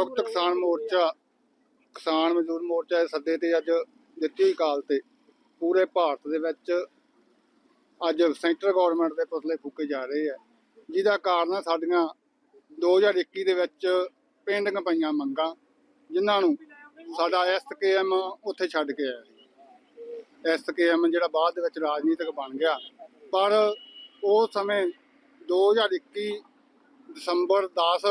ਸੰਯੁਕਤ ਕਿਸਾਨ ਮੋਰਚਾ, ਕਿਸਾਨ ਮਜ਼ਦੂਰ ਮੋਰਚਾ ਦੇ ਸੱਦੇ ਤੇ ਅੱਜ ਦਿੱਤੀ ਹੋਈ ਕਾਲ ਤੇ ਪੂਰੇ ਭਾਰਤ ਦੇ ਵਿੱਚ ਅੱਜ ਸੈਂਟਰ ਗਵਰਨਮੈਂਟ ਦੇ ਪੁਤਲੇ ਫੂਕੇ ਜਾ ਰਹੇ ਆ, ਜਿਹਦਾ ਕਾਰਨ ਆ ਸਾਡੀਆਂ 2021 ਦੇ ਵਿੱਚ ਪੈਂਡਿੰਗ ਪਈਆਂ ਮੰਗਾਂ, ਜਿਨ੍ਹਾਂ ਨੂੰ ਸਾਡਾ ਐਸਕੇਐਮ ਉੱਥੇ ਛੱਡ ਕੇ ਆਇਆ ਸੀ। ਐਸਕੇਐਮ ਜਿਹੜਾ ਬਾਅਦ ਦੇ ਵਿੱਚ ਰਾਜਨੀਤਿਕ ਬਣ ਗਿਆ, ਪਰ ਉਹ ਸਮੇਂ 2021 ਦਸੰਬਰ 10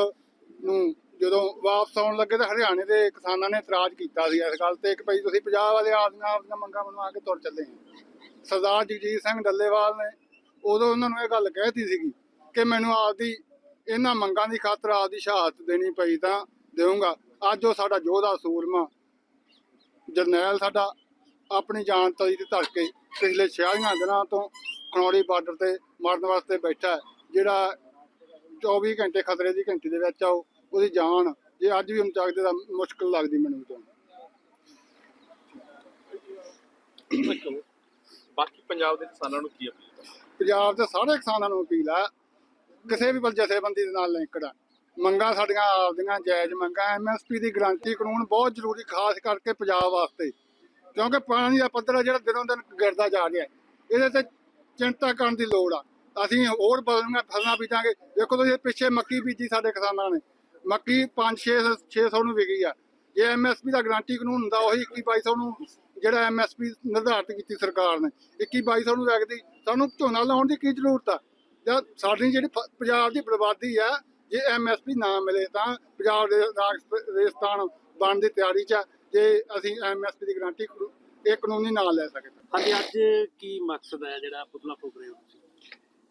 ਨੂੰ ਜਦੋਂ ਵਾਪਸ ਆਉਣ ਲੱਗੇ ਤਾਂ ਹਰਿਆਣੇ ਦੇ ਕਿਸਾਨਾਂ ਨੇ ਇਤਰਾਜ਼ ਕੀਤਾ ਸੀ ਇਸ ਗੱਲ ਤੇ ਕਿ ਭਈ ਤੁਸੀਂ ਪੰਜਾਬ ਵਾਲੇ ਆਪਦੀਆਂ ਆਪਦੀਆਂ ਮੰਗਾਂ ਮਨਵਾ ਕੇ ਤੁਰ ਚੱਲੇ ਸਰਦਾਰ ਜਗਜੀਤ ਸਿੰਘ ਡੱਲੇਵਾਲ ਨੇ ਉਦੋਂ ਉਹਨਾਂ ਨੂੰ ਇਹ ਗੱਲ ਕਹਿਤੀ ਸੀਗੀ ਕਿ ਮੈਨੂੰ ਆਪਦੀ ਇਹਨਾਂ ਮੰਗਾਂ ਦੀ ਖਾਤਰ ਆਪਦੀ ਸ਼ਹਾਦਤ ਦੇਣੀ ਪਈ ਤਾਂ ਦੇਵਾਂਗਾ ਅੱਜ ਉਹ ਸਾਡਾ ਯੋਧਾ ਸੂਰਮਾ, ਜਰਨੈਲ ਸਾਡਾ ਆਪਣੀ ਜਾਨ ਤਲੀ ਤੇ ਧਰ ਕੇ ਪਿਛਲੇ 46 ਦਿਨਾਂ ਤੋਂ ਖਨੌਰੀ ਬਾਰਡਰ ਤੇ ਮਰਨ ਵਾਸਤੇ ਬੈਠਾ ਜਿਹੜਾ 24 ਘੰਟੇ ਖਤਰੇ ਦੀ ਘੰਟੀ ਦੇ ਵਿੱਚ ਆ ਉਹ। ਉਹਦੀ ਜਾਨ ਜੇ ਅੱਜ ਵੀ ਹੁਣ ਚੱਕਦੇ ਤਾਂ ਮੁਸ਼ਕਲ ਲੱਗਦੀ ਮੈਨੂੰ ਤਾਂ। ਬਾਕੀ ਪੰਜਾਬ ਦੇ ਕਿਸਾਨਾਂ ਨੂੰ ਕੀ ਅਪੀਲ ਪੰਜਾਬ ਦੇ ਸਾਰੇ ਕਿਸਾਨਾਂ ਨੂੰ ਅਪੀਲ ਹੈ ਕਿਸੇ ਵੀ ਜਥੇਬੰਦੀ ਦੇ ਨਾਲ ਲਿੰਕਡ ਆ ਮੰਗਾਂ ਸਾਡੀਆਂ ਆਪਦੀਆਂ ਜਾਇਜ਼ ਮੰਗਾਂ ਐਮਐਸਪੀ ਦੀ ਗਾਰੰਟੀ ਕਾਨੂੰਨ ਬਹੁਤ ਜ਼ਰੂਰੀ ਖਾਸ ਕਰਕੇ ਪੰਜਾਬ ਵਾਸਤੇ। ਕਿਉਂਕਿ ਪਾਣੀ ਦਾ ਪੱਧਰ ਆ ਜਿਹੜਾ ਦਿਨੋਂ ਦਿਨ ਗਿਰਦਾ ਜਾ ਰਿਹਾ। ਇਹਦੇ ਤੇ ਚਿੰਤਾ ਕਰਨ ਦੀ ਲੋੜ ਆ। ਅਸੀਂ ਹੋਰ ਬਦਲੀਆਂ ਫਸਲਾਂ ਬੀਜਾਂਗੇ। ਦੇਖੋ ਤੁਸੀਂ ਪਿੱਛੇ ਮੱਕੀ ਬੀਜੀ ਸਾਡੇ ਕਿਸਾਨਾਂ ਨੇ। ਮੱਕੀ 5-6 600 ਨੂੰ ਵਿਕੀ ਆ। ਜੇ ਐਮਐਸਪੀ ਦਾ ਗਰੰਟੀ ਕਾਨੂੰਨ ਹੁੰਦਾ, ਉਹੀ 21-2200 ਨੂੰ ਜਿਹੜਾ ਐਮਐਸਪੀ ਨਿਰਧਾਰਿਤ ਕੀਤੀ ਸਰਕਾਰ ਨੇ 21-2200 ਨੂੰ ਵਿਕਦੀ ਸਾਨੂੰ ਝੋਨਾ ਲਾਉਣ ਦੀ ਕੀ ਜ਼ਰੂਰਤ ਆ? ਜਾਂ ਸਾਡੀ ਜਿਹੜੀ ਪੰਜਾਬ ਦੀ ਬਰਬਾਦੀ ਆ, ਜੇ ਐਮਐਸਪੀ ਨਾ ਮਿਲੇ ਤਾਂ ਪੰਜਾਬ ਦੇ ਰਾਜ- ਰੇਗਿਸਤਾਨ ਬਣਨ ਦੀ ਤਿਆਰੀ 'ਚ ਆ, ਜੇ ਅਸੀਂ ਐਮਐਸਪੀ ਦੀ ਗਰੰਟੀ ਇਹ ਕਾਨੂੰਨੀ ਨਾ ਲੈ ਸਕਦੇ ਹਾਂਜੀ, ਅੱਜ ਕੀ ਮਕਸਦ ਹੈ ਜਿਹੜਾ ਪੁਤਲਾ ਫੂਕ ਰਹੇ ਹੋ ਤੁਸੀਂ?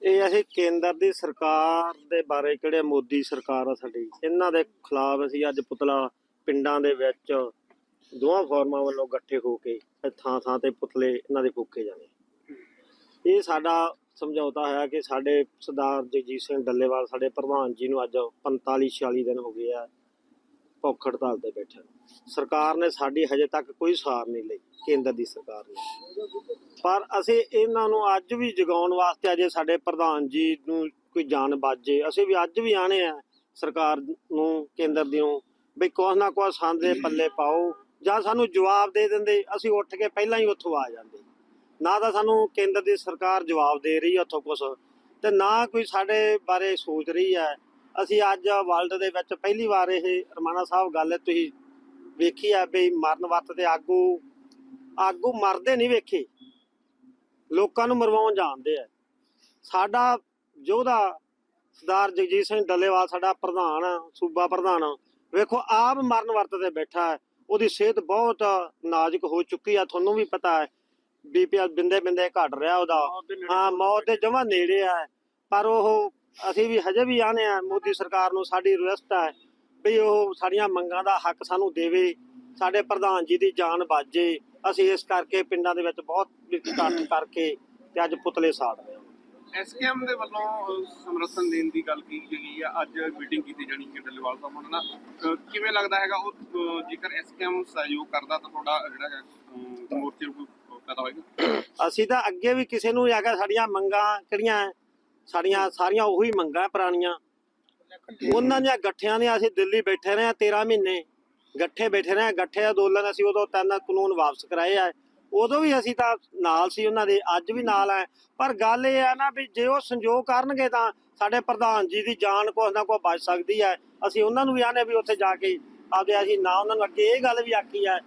ਇਹ ਅਸੀਂ ਕੇਂਦਰ ਦੀ ਸਰਕਾਰ ਦੇ ਬਾਰੇ, ਕਿਹੜੇ ਮੋਦੀ ਸਰਕਾਰ ਆ ਸਾਡੀ। ਇਹਨਾਂ ਦੇ ਖਿਲਾਫ ਅਸੀਂ ਅੱਜ ਪੁਤਲਾ ਪਿੰਡਾਂ ਦੇ ਵਿੱਚ ਦੋਵਾਂ ਫੋਰਮਾਂ ਵੱਲੋਂ ਇਕੱਠੇ ਹੋ ਕੇ ਥਾਂ ਥਾਂ ਤੇ ਪੁਤਲੇ ਇਹਨਾਂ ਦੇ ਫੂਕੇ ਜਾਣੇ। ਇਹ ਸਾਡਾ ਸਮਝੌਤਾ ਹੋਇਆ ਕਿ ਸਾਡੇ ਸਰਦਾਰ ਜਗਜੀਤ ਸਿੰਘ ਡੱਲੇਵਾਲ, ਸਾਡੇ ਪ੍ਰਧਾਨ ਜੀ ਨੂੰ ਅੱਜ 45 46 ਦਿਨ ਹੋ ਗਏ ਆ। ਭੁੱਖ ਹੜਤਾਲ ਤੇ ਬੈਠੇ ਸਰਕਾਰ ਨੇ ਸਾਡੀ ਹਜੇ ਤੱਕ ਕੋਈ ਸਾਰ ਨਹੀਂ ਲਈ, ਕੇਂਦਰ ਦੀ ਸਰਕਾਰ ਨੇ। ਪਰ ਅਸੀਂ ਇਹਨਾਂ ਨੂੰ ਅੱਜ ਵੀ ਜਗਾਉਣ ਵਾਸਤੇ ਅਜੇ ਸਾਡੇ ਪ੍ਰਧਾਨ ਜੀ ਨੂੰ ਕੋਈ ਜਾਨ ਬਾਜੇ, ਅਸੀਂ ਵੀ ਅੱਜ ਵੀ ਆਣੇ ਆ ਸਰਕਾਰ ਨੂੰ, ਕੇਂਦਰ ਦੀ ਵੀ ਕੁਛ ਨਾ ਕੁਛ ਸਾਡੇ ਪੱਲੇ ਪਾਓ, ਜਾਂ ਸਾਨੂੰ ਜਵਾਬ ਦੇ ਦਿੰਦੇ, ਅਸੀਂ ਉੱਠ ਕੇ ਪਹਿਲਾਂ ਹੀ ਉੱਥੋਂ ਆ ਜਾਂਦੇ। ਨਾ ਤਾਂ ਸਾਨੂੰ ਕੇਂਦਰ ਦੀ ਸਰਕਾਰ ਜਵਾਬ ਦੇ ਰਹੀ ਹੈ ਉੱਥੋਂ ਕੁਛ, ਤੇ ਨਾ ਕੋਈ ਸਾਡੇ ਬਾਰੇ ਸੋਚ ਰਹੀ ਹੈ। ਅਸੀਂ ਅੱਜ ਵਰਲਡ ਦੇ ਵਿੱਚ ਪਹਿਲੀ ਵਾਰ ਇਹ ਰਮਾਣਾ ਸਾਹਿਬ ਗੱਲ ਤੁਸੀਂ ਵੇਖੀ ਆ ਵੀ ਮਰਨ ਵਰਤ ਤੇ ਆਗੂ ਆਗੂ ਮਰਦੇ ਨਹੀਂ ਵੇਖੇ। ਲੋਕਾਂ ਨੂੰ ਮਰਵਾਉਣ ਜਾਣਦੇ ਆ। ਸਾਡਾ ਯੋਧਾ ਸਰਦਾਰ ਜਗਜੀਤ ਸਿੰਘ ਡੱਲੇਵਾਲ ਸਾਡਾ ਪ੍ਰਧਾਨ ਸੂਬਾ ਪ੍ਰਧਾਨ ਵੇਖੋ ਆਪ ਮਰਨ ਵਰਤ ਤੇ ਬੈਠਾ ਹੈ। ਉਹਦੀ ਸਿਹਤ ਬਹੁਤ ਨਾਜ਼ੁਕ ਹੋ ਚੁੱਕੀ ਆ। ਤੁਹਾਨੂੰ ਵੀ ਪਤਾ ਹੈ ਬੀਪੀਐਲ ਬਿੰਦੇ ਬਿੰਦੇ ਘਟ ਰਿਹਾ ਉਹਦਾ। ਹਾਂ ਮੌਤ ਦੇ ਜਮਾ ਨੇੜੇ ਆ। ਪਰ ਉਹ ਅਸੀਂ ਵੀ ਹਜੇ ਵੀ ਆਨੇ ਆ ਮੋਦੀ ਸਰਕਾਰ ਨੂੰ ਸਾਡੀ ਰਿਕਵੈਸਟ ਹੈ ਵੀ ਉਹ ਸਾਡੀਆਂ ਮੰਗਾਂ ਦਾ ਹੱਕ ਸਾਨੂੰ ਦੇਵੇ ਸਾਡੇ ਪ੍ਰਧਾਨ ਜੀ ਦੀ ਜਾਨ ਬਾਜੇ। ਅਸੀਂ ਇਸ ਕਰਕੇ ਪਿੰਡਾਂ ਦੇ ਵਿੱਚ ਬਹੁਤ ਇਕੱਠ ਕਰਕੇ ਤੇ ਅੱਜ ਪੁਤਲੇ ਸਾੜ ਰਹੇ ਐਸਕੇਐਮ ਦੇ ਵੱਲੋਂ ਸਮਰਥਨ ਦੇਣ ਦੀ ਗੱਲ ਕੀਤੀ ਗਈ ਆ ਅੱਜ ਮੀਟਿੰਗ ਕੀਤੀ ਜਾਣੀ ਕਿ ਡੱਲੇਵਾਲ ਸਾਹਿਬ ਨਾਲ। ਨਾ ਕਿਵੇਂ ਲੱਗਦਾ ਹੈਗਾ ਉਹ ਜੇਕਰ ਐਸਕੇਐਮ ਸਹਿਯੋਗ ਕਰਦਾ ਤਾਂ ਤੁਹਾਡਾ ਜਿਹੜਾ ਮੋਰਚੇ ਨੂੰ ਕੋਈ ਫਾਇਦਾ ਹੋਏਗਾ? ਅਸੀਂ ਤਾਂ ਅੱਗੇ ਵੀ ਕਿਸੇ ਨੂੰ ਹੈਗਾ ਸਾਡੀਆਂ ਮੰਗਾਂ ਕਿਹੜੀਆਂ? ਸਾਡੀਆਂ ਸਾਰੀਆਂ ਉਹੀ ਮੰਗਾਂ ਪੁਰਾਣੀਆਂ। ਉਹਨਾਂ ਦੀਆਂ ਗੱਠਿਆਂ ਦੀਆਂ ਅਸੀਂ ਦਿੱਲੀ ਬੈਠੇ ਰਹੇ ਹਾਂ 13 ਮਹੀਨੇ। ਗੱਠੇ ਬੈਠੇ ਰਹੇ ਹਾਂ, ਗੱਠੇ ਅੰਦੋਲਨ ਅਸੀਂ ਉਦੋਂ ਤਿੰਨ ਕਾਨੂੰਨ ਵਾਪਸ ਕਰਾਏ ਆ। ਉਦੋਂ ਵੀ ਅਸੀਂ ਤਾਂ ਨਾਲ ਸੀ ਉਹਨਾਂ ਦੇ, ਅੱਜ ਵੀ ਨਾਲ ਆ ਪਰ ਗੱਲ ਇਹ ਆ ਨਾ ਵੀ ਜੇ ਉਹ ਸੰਯੋਗ ਕਰਨਗੇ ਤਾਂ ਸਾਡੇ ਪ੍ਰਧਾਨ ਜੀ ਦੀ ਜਾਨ ਕੁਛ ਨਾ ਕੋਈ ਬਚ ਸਕਦੀ ਹੈ। ਅਸੀਂ ਉਹਨਾਂ ਨੂੰ ਵੀ ਆਨੇ ਵੀ ਉੱਥੇ ਜਾ ਕੇ ਆਪਦੇ ਅਸੀਂ ਨਾ ਉਹਨਾਂ ਨੂੰ ਅੱਗੇ ਇਹ ਗੱਲ ਵੀ ਆਖੀ ਹੈ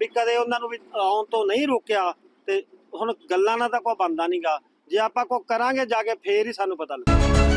ਵੀ ਕਦੇ ਉਹਨਾਂ ਨੂੰ ਵੀ ਆਉਣ ਤੋਂ ਨਹੀਂ ਰੋਕਿਆ ਤੇ ਹੁਣ ਗੱਲਾਂ ਨਾਲ ਤਾਂ ਕੋਈ ਬੰਦਾ ਨਹੀਂਗਾ ਜੇ ਆਪਾਂ ਕੋ ਕਰਾਂਗੇ ਜਾ ਕੇ ਫੇਰ ਹੀ ਸਾਨੂੰ ਪਤਾ ਲੱਗੂ।